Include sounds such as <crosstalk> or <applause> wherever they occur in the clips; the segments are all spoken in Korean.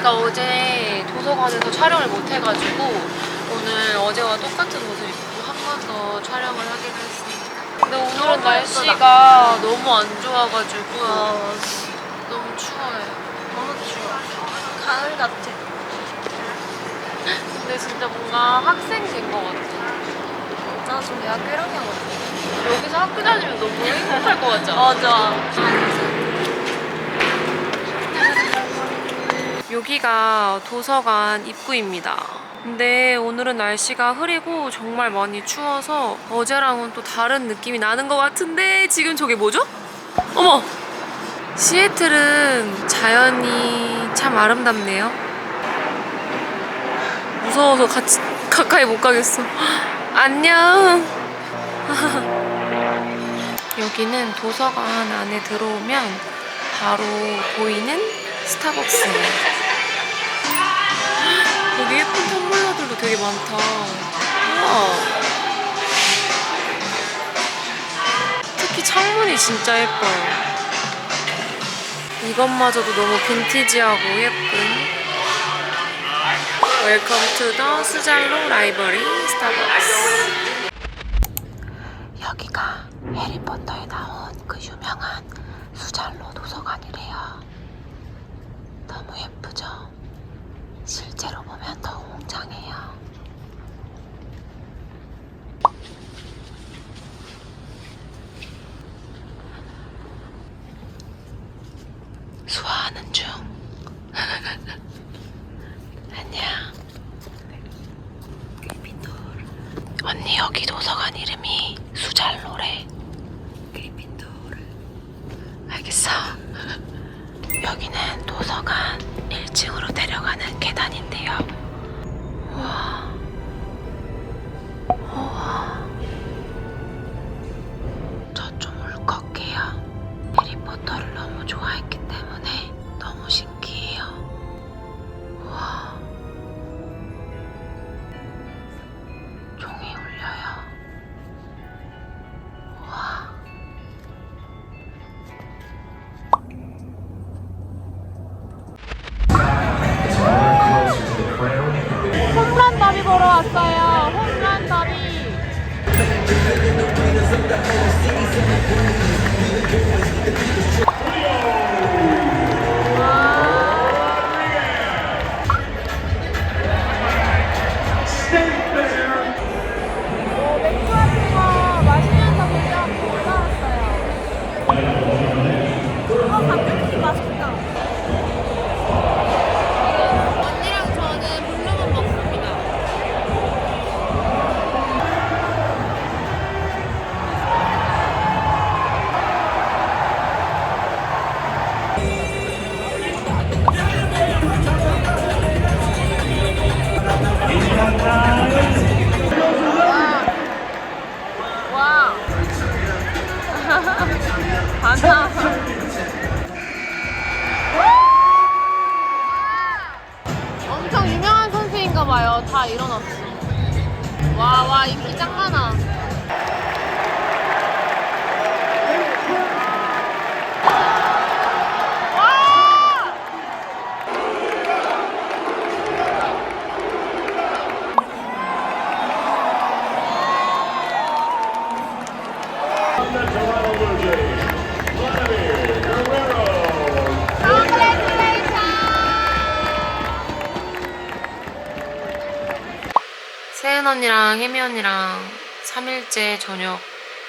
저희가 어제 도서관에서 촬영을 못 해가지고 오늘 어제와 똑같은 옷을 입고 한 번 더 촬영을 하기로 했습니다. 근데 오늘은 날씨가 너무 안 좋아가지고 너무 추워요. 너무 추워. 가을 같아. 근데 진짜 뭔가 학생 된 것 같아. 나 지금 대학교 1학년 같아. 여기서 학교 다니면 너무 행복할 것 같지 않아? 맞아. 여기가 도서관 입구입니다. 근데 오늘은 날씨가 흐리고 정말 많이 추워서 어제랑은 또 다른 느낌이 나는 것 같은데 지금 저게 뭐죠? 어머! 시애틀은 자연이 참 아름답네요. 무서워서 같이 가까이 못 가겠어. <laughs> 안녕! <laughs> 여기는 도서관 안에 들어오면 바로 보이는 스타벅스예요. 여기 예쁜 텀블러들도 되게 많다. 우와. 특히 창문이 진짜 예뻐요. 이것마저도 너무 빈티지하고 예쁜 웰컴 투 더 스잘로 라이브러리 스타벅스 여기가 해리포터에 나온 그 유명한 수잘로 도서관이래요. 너무 예쁘죠? 실제로 보면 더 웅장해요. 수화하는 중. <laughs> 안녕. 언니 여기 도서관 이름이 수잘로래. 그리핀도르. 알겠어. <laughs> 여기는 도서관 1층으로 내려가는 계단인데요. 우와. 왔어요. 홈런 더비. 반나. 엄청 유명한 선수인가 봐요. 다 일어났어. 와, 와, 인기 짱 많아. 와! 세은 언니랑 혜미 언니랑 3일째 저녁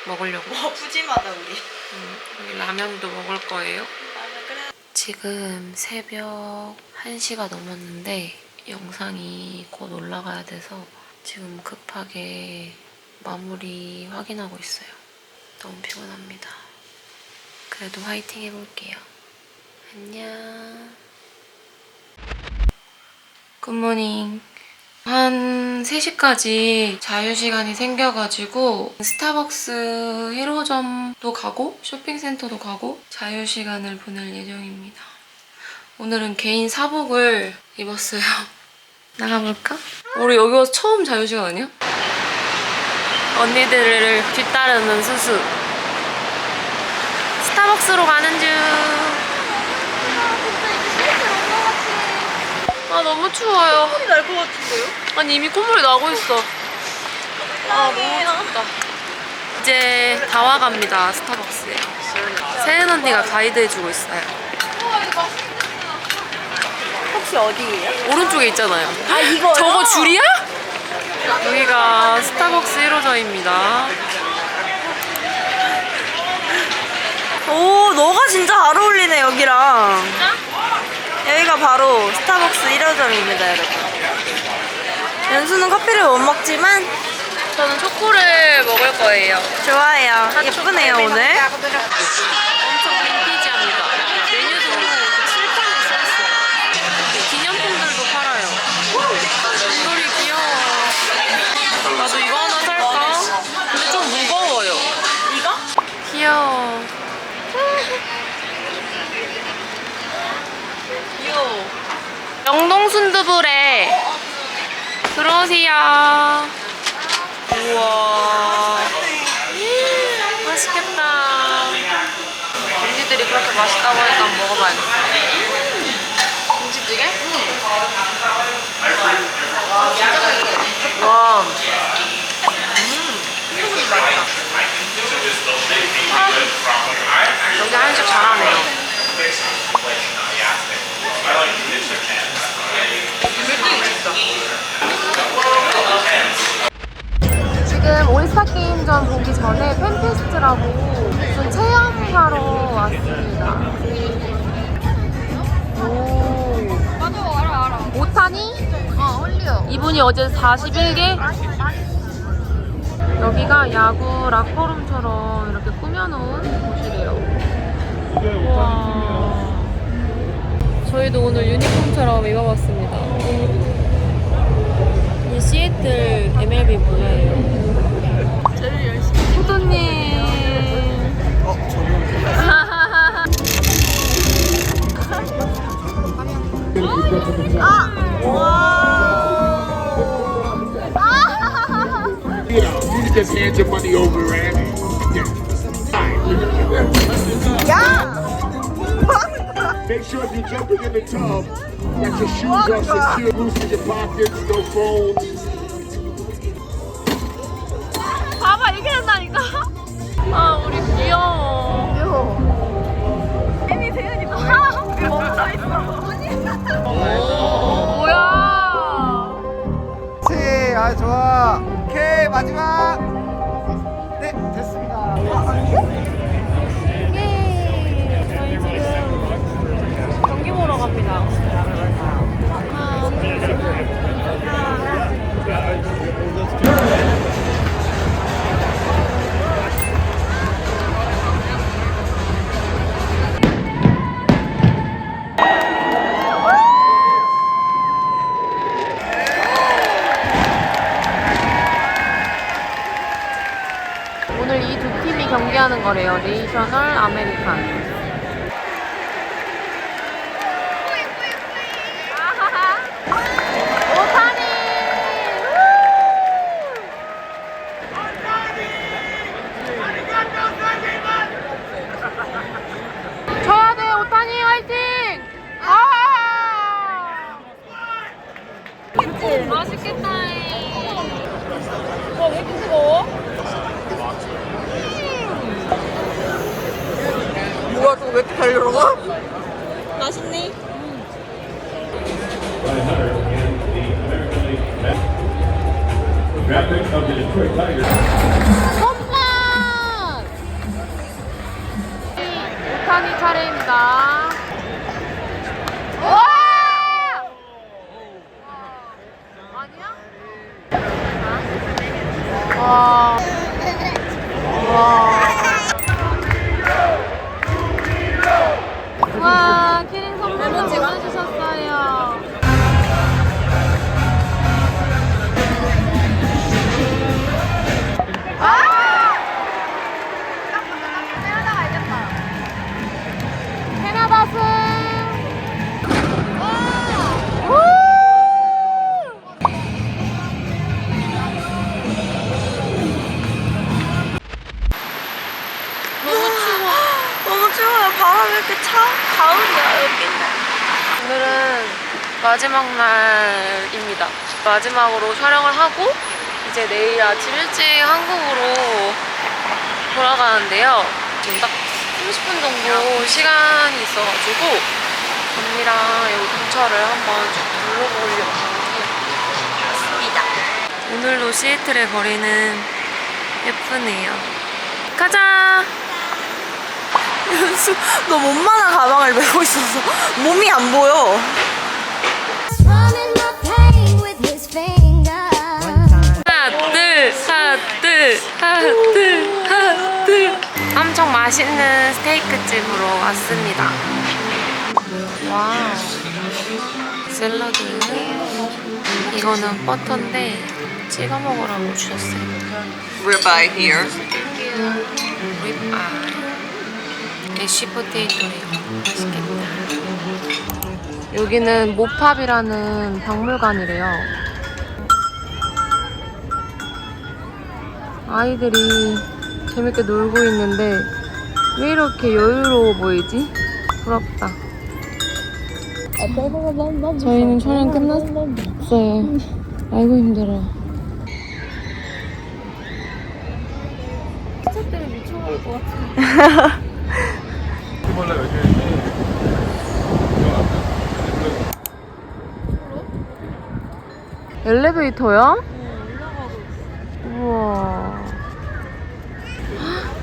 먹으려고 와, 푸짐하다, 우리. 음, 여기 라면도 먹을 거예요. 지금 새벽 1시가 넘었는데 영상이 곧 올라가야 돼서 지금 급하게 마무리 확인하고 있어요. 너무 피곤합니다. 그래도 화이팅 해볼게요. 안녕. 굿모닝. 한 3시까지 자유시간이 생겨가지고 스타벅스 1호점도 가고 쇼핑센터도 가고 자유시간을 보낼 예정입니다. 오늘은 개인 사복을 입었어요. <laughs> 나가볼까? 우리 여기 와서 처음 자유시간 아니야? 언니들을 뒤따르는 수수. 스타벅스로 가는 중. 아 너무 추워요. 날것 같은데요? 아니 이미 콧물이 나고 있어. 아 너무 춥다. 이제 다 와갑니다 스타벅스에. 세은 언니가 가이드 해주고 있어요. 혹시 어디예요? 오른쪽에 있잖아요. 아 이거 저거 줄이야? 여기가 스타벅스 1호점입니다. 오 너가 진짜 잘 어울리네 여기랑 여기가 바로 스타벅스 1호점입니다 여러분 연수는 커피를 못 먹지만 저는 초코를 먹을 거예요. 좋아요 예쁘네요 오늘 엄청 빈티지합니다. 메뉴도 이렇게 칠판이 써있어요. 기념품들도 팔아요. 이거리 귀여워. 나도 이거 하나 살까? 근데 좀 무거워요. 이거? 귀여워. 귀여워 영동 순두부래. 들어오세요. 우와. 음, 맛있겠다. 언니들이 그렇게 맛있다고 하니까 한번 먹어봐야겠다. 김치찌개? 와. 아, 여기 한식 잘하네요. 지금 올 스타 게임전 보기 전에 팬페스트라고 무슨 체험하러 왔습니다. 오. 맞아 알아 알아 오타니? 어 홀리오 이분이 어제 41개? 여기가 야구 락커룸처럼 이렇게 꾸며놓은 곳이래요. 와. 저희도 오늘 유니폼처럼 입어봤습니다. 이 시애틀 MLB 모자예요. 제일 열심히 호도님. 어, your pockets, no phones. 봐봐, 이렇게 된다니까? 아, 우리 귀여워. 혜미 세윤이 뭐야? 멈춰 있어 뭐야? 그렇지 아 좋아 오케이 마지막 팀이 경기하는 거래요. 네이셔널 아메리칸. 오타니! 쳐야 돼, 오타니 화이팅! 아! 맛있겠다. 와, 왜 이렇게 뜨거워? 뭐야 저거 왜 이렇게 잘 들어가? 맛있니? 홈런! 아, 왜 이렇게 차? 가을이야, 여기는. 오늘은 마지막 날입니다. 마지막으로 촬영을 하고 이제 내일 아침 일찍 한국으로 돌아가는데요. 지금 딱 30분 정도 시간이 있어가지고 언니랑 여기 근처를 한번 쭉 둘러보려고 왔습니다. 오늘도 시애틀의 거리는 예쁘네요. 가자! 연수, 너 몸만한 가방을 메고 있어서 몸이 안 보여. 하나 둘 하나 둘 하나 둘 하나 둘 엄청 맛있는 스테이크 집으로 왔습니다. 와우. 샐러드 이거는 버터인데 찍어 먹으라고 주셨어요. Ribeye here. 립아이 애쉬 포테이토래요. 맛있겠다. 여기는 모팝이라는 박물관이래요. 아이들이 재밌게 놀고 있는데 왜 이렇게 여유로워 보이지? 부럽다. 저희는 촬영 끝났어요. 아이고 힘들어 <laughs> 엘리베이터야? 우와.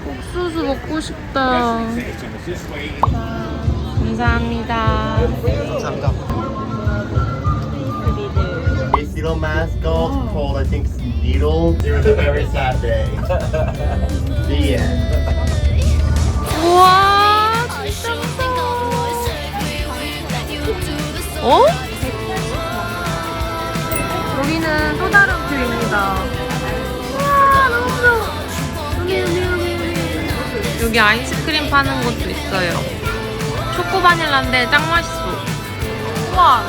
옥수수 먹고 싶다. 감사합니다. Little mascot called, I think, Needle. It was a very sad day. the end. 아이스크림 파는 곳도 있어요. 초코 바닐라인데 짱 맛있어. 우와.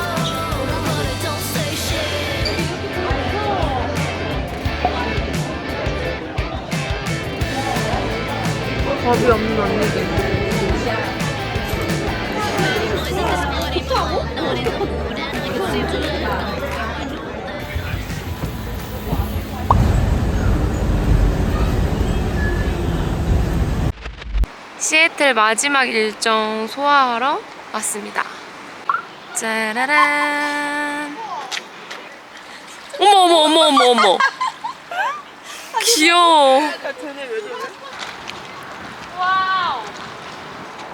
겁이 없는 언니들. 시애틀 마지막 일정 소화하러 왔습니다. 짜라란. 어머 어머 어머 어머 어머. 귀여워. 와우.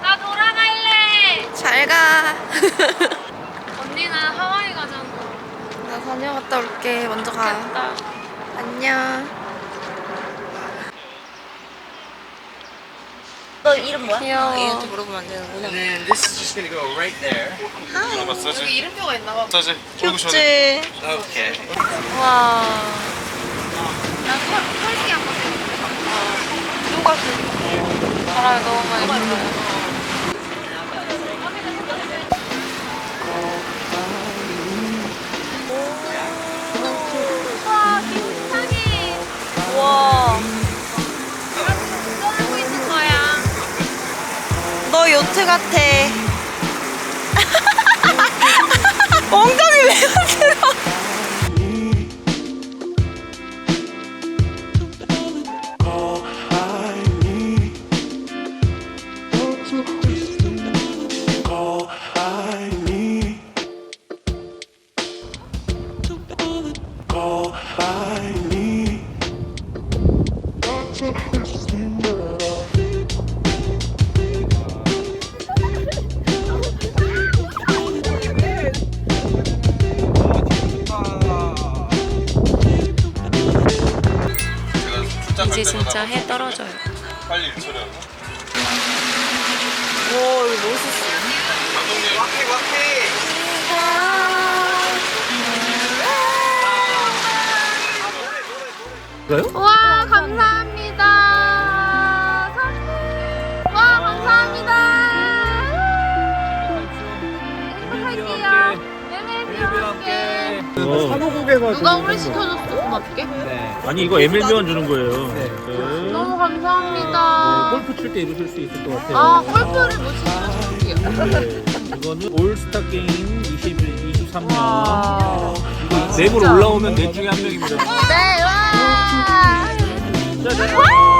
나 돌아갈래. 잘 가. <laughs> 언니는 하와이 가잖아. 나 다녀갔다 올게. 먼저 가. 나 안녕. 너 이름 뭐야? 귀여워. 아, 얘한테 물어보면 안 되는구나. And then this is just gonna go right there. 여기 이름표가 있나 봐. 마사지. 귀엽지? Okay. 와. 누가 그 바람이 너무 많이 불어요. 너 요트 같아. <laughs> 엉덩이 왜 만들어? 빨리 일 처리하고. 오, 이거 멋있어. 와 감사합니 함께. 사무국에서 누가 우리 시켜줬어 고맙게? 아니 이거 에밀비원 주는 거예요. 네. 네. 너무 감사합니다. 골프 칠 때 입으실 수 있을 것 같아요. 아 골프를 못 치면 좋게요. 네. 이거는 올스타 게임 20, 23년. 와. 이거 맵으로 올라오면 넷 중에 한 명입니다. 네 와. 짜잔.